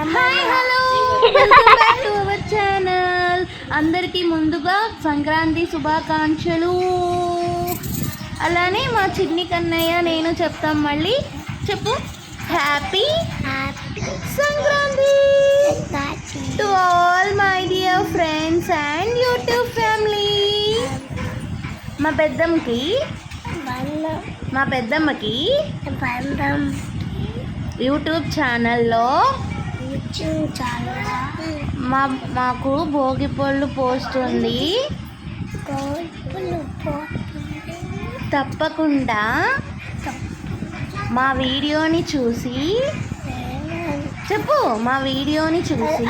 Hi channel అందరికీ ముందుగా సంక్రాంతి శుభాకాంక్షలు. అలానే మా చిన్ని కన్నయ్య నేను చెప్తాం మళ్ళీ. చెప్పు. Happy happy Sankranti to all my dear friends and YouTube family మా పెద్దమ్మకి మా పెద్దమ్మకి యూట్యూబ్ ఛానల్లో మా మాకు భోగి పళ్ళు పోస్తుంది తప్పకుండా మా వీడియోని చూసి చెప్పు మా వీడియోని చూసి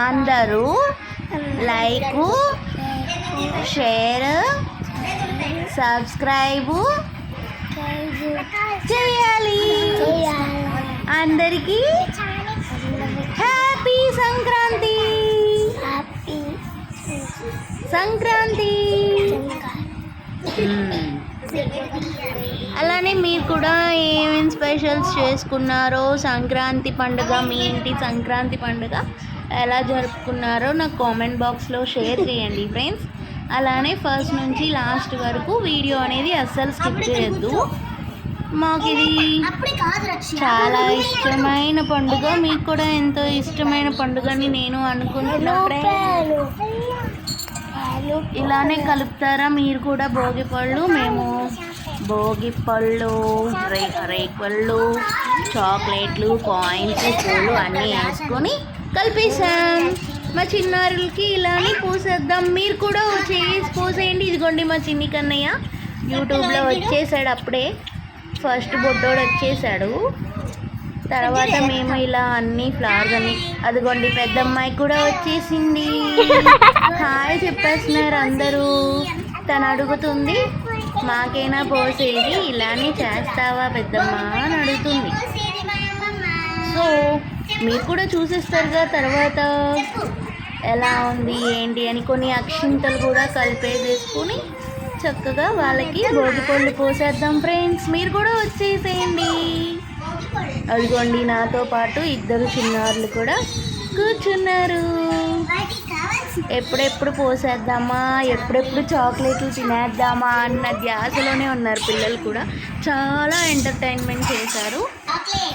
అందరూ లైక్ షేర్ సబ్స్క్రైబ్ చేయాలి. అందరికీ సంక్రాంతి. అలానే మీరు కూడా ఏమేమి స్పెషల్స్ చేసుకున్నారో సంక్రాంతి పండుగ మీ ఇంటి సంక్రాంతి పండుగ ఎలా జరుపుకున్నారో నాకు కామెంట్ బాక్స్లో షేర్ చేయండి ఫ్రెండ్స్. అలానే ఫస్ట్ నుంచి లాస్ట్ వరకు వీడియో అనేది అస్సలు స్కిప్ చేయొద్దు. మాకు ఇది చాలా ఇష్టమైన పండుగ మీకు కూడా ఎంతో ఇష్టమైన పండుగని నేను అనుకుంటున్నా ఫ్రెండ్స్. ఇలానే కలుపుతారా? మీరు కూడా భోగి పళ్ళు మేము భోగి పళ్ళు రే రేకుళ్ళు చాక్లెట్లు కాయిన్స్ పూలు అన్నీ వేసుకొని కలిపేసాం మా చిన్నారులకి ఇలానే పూసేద్దాం. మీరు కూడా చేసి పూసేయండి. ఇదిగోండి మా చిన్ని కన్నయ్య యూట్యూబ్లో వచ్చేసాడు అప్పుడే. ఫస్ట్ బొడ్డోడు వచ్చేసాడు. తర్వాత మేము ఇలా అన్ని ఫ్లవర్స్ అన్ని అదిగోండి పెద్దమ్మాయి కూడా వచ్చేసింది. హాయ్ చెప్పేస్తున్నారు అందరూ. తను అడుగుతుంది మాకైనా పోసేది ఇలానే చేస్తావా పెద్దమ్మ? అని అడుగుతుంది. సో మీరు కూడా చూసేస్తారుగా తర్వాత. ఎలా ఉంది ఏంటి అని కొన్ని అక్షింతలు కూడా కలిపేసేసుకొని చక్కగా వాళ్ళకి భోగి పళ్ళు పోసేద్దాం ఫ్రెండ్స్ మీరు కూడా వచ్చేసేయండి. అదిగోండి నాతో పాటు ఇద్దరు చిన్నారులు కూడా కూర్చున్నారు. ఎప్పుడెప్పుడు పోసేద్దామా ఎప్పుడెప్పుడు చాక్లెట్లు తినేద్దామా అన్న ధ్యాసలోనే ఉన్నారు పిల్లలు కూడా. చాలా ఎంటర్టైన్మెంట్ చేశారు.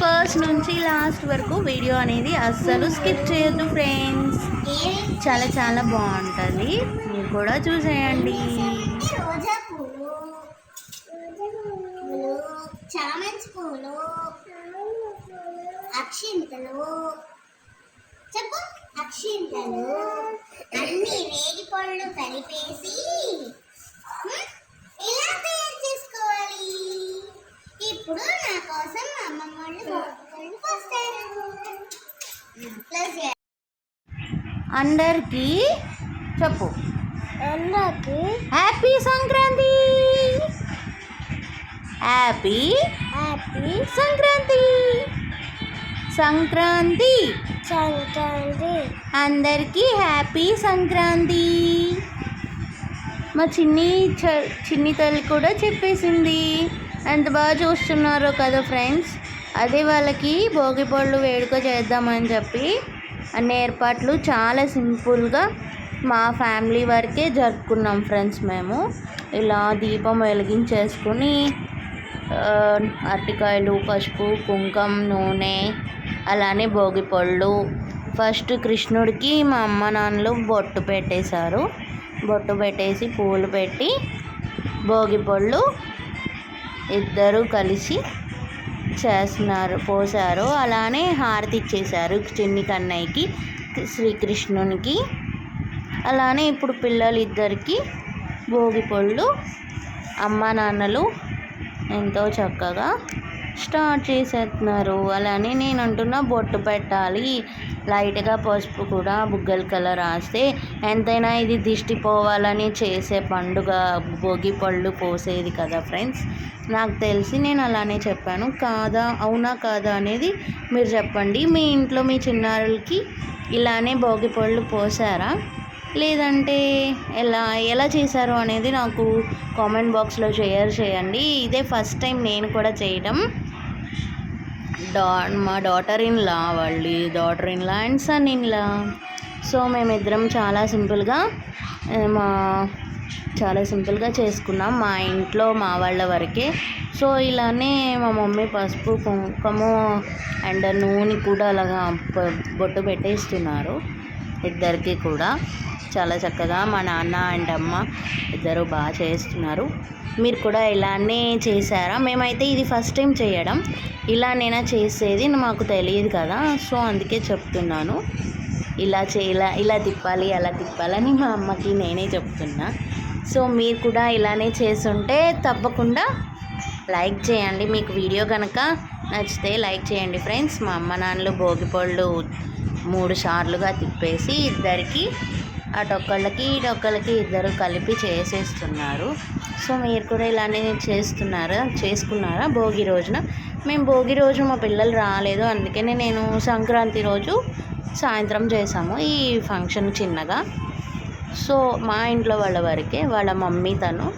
ఫస్ట్ నుంచి లాస్ట్ వరకు వీడియో అనేది అస్సలు స్కిప్ చేయొద్దు ఫ్రెండ్స్. చాలా చాలా బాగుంటుంది. మీరు కూడా చూసేయండి. చామంతి పూలు అక్షింతలు. చెప్పు అక్షింతలు. అన్ని వేగి పళ్ళు కలిపేసి ఇలా తయారు చేసుకోవాలి? ఇప్పుడు నా కోసం అమ్మమ్మ వాళ్ళు పోస్తారు ప్లస్ అందరికీ చెప్పు. అందరికి happy Sankranti! Happy happy Sankranti! Sankranti. Sankranti. అందరికీ హ్యాపీ సంక్రాంతి. మా చిన్ని చ- చిన్ని తల్లి కూడా చెప్పేసింది. ఎంత బాగా చూస్తున్నారో కదా ఫ్రెండ్స్. అదే వాళ్ళకి భోగి పళ్ళు వేడుక చేద్దామని చెప్పి అన్ని ఏర్పాట్లు చాలా సింపుల్గా మా ఫ్యామిలీ వరకే జరుపుకున్నాం ఫ్రెండ్స్ మేము. ఇలా దీపం వెలిగించేసుకుని అరటికాయలు పసుపు కుంకం నూనె అలానే భోగి పళ్ళు. ఫస్ట్ కృష్ణుడికి మా అమ్మ నాన్నలు బొట్టు పెట్టేశారు. బొట్టు పెట్టేసి పూలు పెట్టి భోగి పళ్ళు ఇద్దరూ కలిసి చేస్తున్నారు పోసారు అలానే హారతి ఇచ్చేశారు చిన్ని కన్నయ్యకి శ్రీకృష్ణునికి. అలానే ఇప్పుడు పిల్లలు ఇద్దరికి భోగి పళ్ళు. అమ్మ నాన్నలు ఎంతో చక్కగా స్టార్ట్ చేసేస్తున్నారు అలానే నేను అంటున్నా బొట్టు పెట్టాలి. లైట్గా పసుపు కూడా బుగ్గల కలర్ రాస్తే ఎంతైనా ఇది దిష్టి పోవాలని చేసే పండుగ భోగి పళ్ళు పోసేది కదా ఫ్రెండ్స్. నాకు తెలిసి నేను అలానే చెప్పాను. కాదా? అవునా కాదా అనేది మీరు చెప్పండి. మీ ఇంట్లో మీ చిన్నారులకి ఇలానే భోగి పళ్ళు పోసారా? లేదంటే ఎలా ఎలా చేశారు అనేది నాకు కామెంట్ బాక్స్లో షేర్ చేయండి. ఇదే ఫస్ట్ టైం నేను కూడా చేయడం డా మా డాటర్ ఇన్ లా వాళ్ళు daughter in law and son in law so మేమిద్దరం చాలా సింపుల్గా మా చాలా సింపుల్గా చేసుకున్నాం మా ఇంట్లో మా వాళ్ళ వరకే. సో ఇలానే మా మమ్మీ పసుపు కుంకుమ అండ్ నూనె కూడా అలాగా బొట్టు పెట్టేస్తున్నారు ఇద్దరికి కూడా. చాలా చక్కగా మా నాన్న అండ్ అమ్మ ఇద్దరు బాగా చేస్తున్నారు. మీరు కూడా ఇలానే చేశారా? మేమైతే ఇది ఫస్ట్ టైం చేయడం. ఇలా నేనా చేసేది మాకు తెలియదు కదా సో అందుకే చెప్తున్నాను. ఇలా చే ఇలా ఇలా తిప్పాలి అలా తిప్పాలని మా అమ్మకి నేనే చెప్తున్నా. సో మీరు కూడా ఇలానే చేసుంటే తప్పకుండా లైక్ చేయండి. మీకు వీడియో కనుక నచ్చితే లైక్ చేయండి ఫ్రెండ్స్. మా అమ్మ నాన్నలు భోగిపళ్ళు మూడు సార్లుగా తిప్పేసి ఇద్దరికి అటొక్కళ్ళకి ఇటొక్కళ్ళకి ఇద్దరు కలిపి చేసేస్తున్నారు. సో మీరు కూడా ఇలానే చేస్తున్నారా? చేసుకున్నారా భోగి రోజున? మేము భోగి రోజు మా పిల్లలు రాలేదు. అందుకనే నేను సంక్రాంతి రోజు సాయంత్రం చేసాము ఈ ఫంక్షన్ చిన్నగా. సో మా ఇంట్లో వాళ్ళ వరకే వాళ్ళ మమ్మీ తను.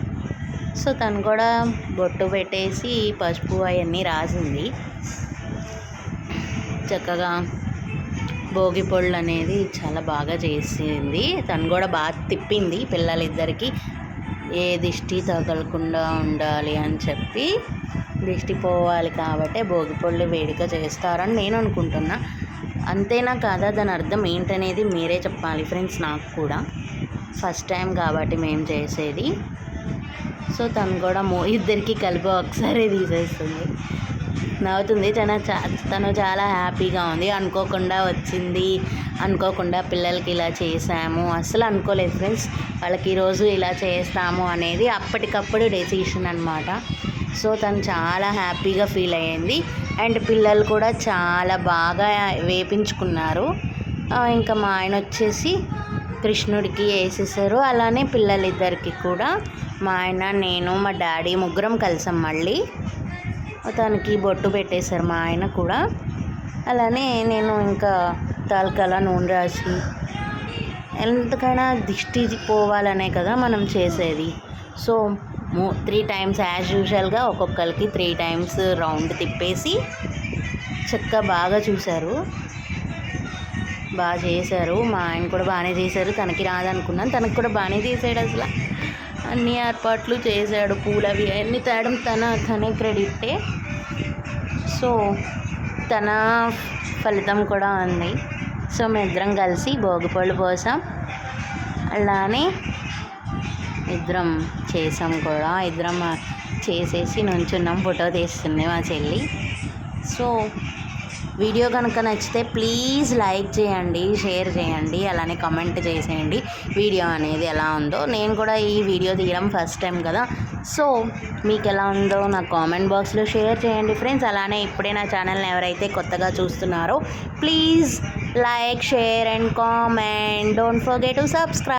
సో తను కూడా బొట్టు పెట్టేసి పసుపు అవన్నీ రాసింది. చక్కగా భోగి పళ్ళు అనేది చాలా బాగా చేసింది. తను కూడా బాగా తిప్పింది పిల్లలిద్దరికీ. ఏ దిష్టి తగలకుండా ఉండాలి అని చెప్పి దిష్టి పోవాలి కాబట్టి భోగి పళ్ళు వేడుక చేస్తారని నేను అనుకుంటున్నా. అంతేనా కాదా? దాని అర్థం ఏంటనేది మీరే చెప్పాలి ఫ్రెండ్స్ నాకు కూడా. ఫస్ట్ టైం కాబట్టి మేము చేసేది. సో తను కూడా మో ఇద్దరికి కలిపి ఒకసారి తీసేస్తుంది. నవ్వుతుంది. తన చా తను చాలా హ్యాపీగా ఉంది. అనుకోకుండా వచ్చింది. అనుకోకుండా పిల్లలకి ఇలా చేసాము అసలు అనుకోలేదు ఫ్రెండ్స్. వాళ్ళకి ఈరోజు ఇలా చేస్తాము అనేది అప్పటికప్పుడు డెసిషన్ అనమాట సో తను చాలా హ్యాపీగా ఫీల్ అయ్యింది. అండ్ పిల్లలు కూడా చాలా బాగా వేపించుకున్నారు. ఇంకా మా ఆయన వచ్చేసి కృష్ణుడికి వేసేసారు. అలానే పిల్లలిద్దరికి కూడా. మా ఆయన నేను మా డాడీ ముగ్గురం కలిసాం మళ్ళీ. తనకి బొట్టు పెట్టేశారు మా ఆయన కూడా. అలానే నేను ఇంకా తలకల నూనె రాసి ఎంతకైనా దిష్టి పోవాలనే కదా మనం చేసేది. సో మూ త్రీ టైమ్స్ యాజ్ యూజువల్గా ఒక్కొక్కరికి త్రీ టైమ్స్ రౌండ్ తిప్పేసి చక్కగా బాగా చూశారు. బాగా చేశారు. మా ఆయన కూడా బాగానే చేశారు. తనకి రాదనుకున్నాను. తనకు కూడా బాగానే చేశాడు అసలు. అన్ని ఏర్పాట్లు చేశాడు. పూలు అవి అన్నీ తేడం తన తనే క్రెడిటే సో తన ఫలితం కూడా ఉంది. సో మేము ఇద్దరం కలిసి భోగిపళ్ళు పోసాం. అలానే ఇద్దరం చేసాం కూడా. ఇద్దరం చేసేసి నుంచున్నాం ఫోటో తీస్తుంది మా చెల్లి. సో వీడియో కనుక నచ్చితే ప్లీజ్ లైక్ చేయండి షేర్ చేయండి అలానే కమెంట్ చేసేయండి. వీడియో అనేది ఎలా ఉందో నేను కూడా ఈ వీడియో తీయడం ఫస్ట్ టైం కదా. సో మీకు ఎలా ఉందో నా కామెంట్ బాక్స్లో షేర్ చేయండి ఫ్రెండ్స్ అలానే ఇప్పుడే నా ఛానల్ని ఎవరైతే కొత్తగా చూస్తున్నారో please like share and comment don't forget to subscribe